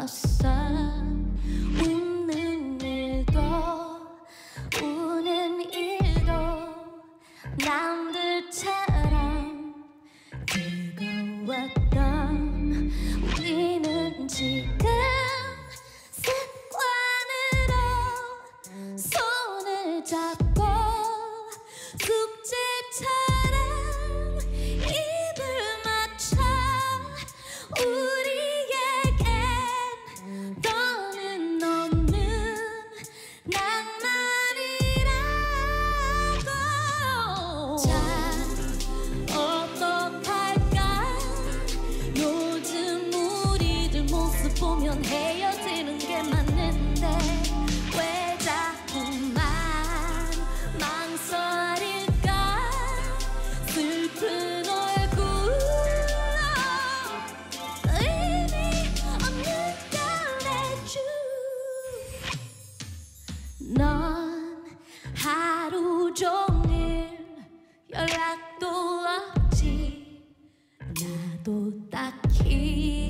막상 웃는 일도 우는 일도 남들 참 보면 헤어지는 게 맞는데 왜 자꾸만 망설일까? 슬픈 얼굴로 의미 없는 달래주 넌 하루 종일 연락도 없지 나도 딱히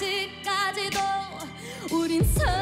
아직까지도 우린 사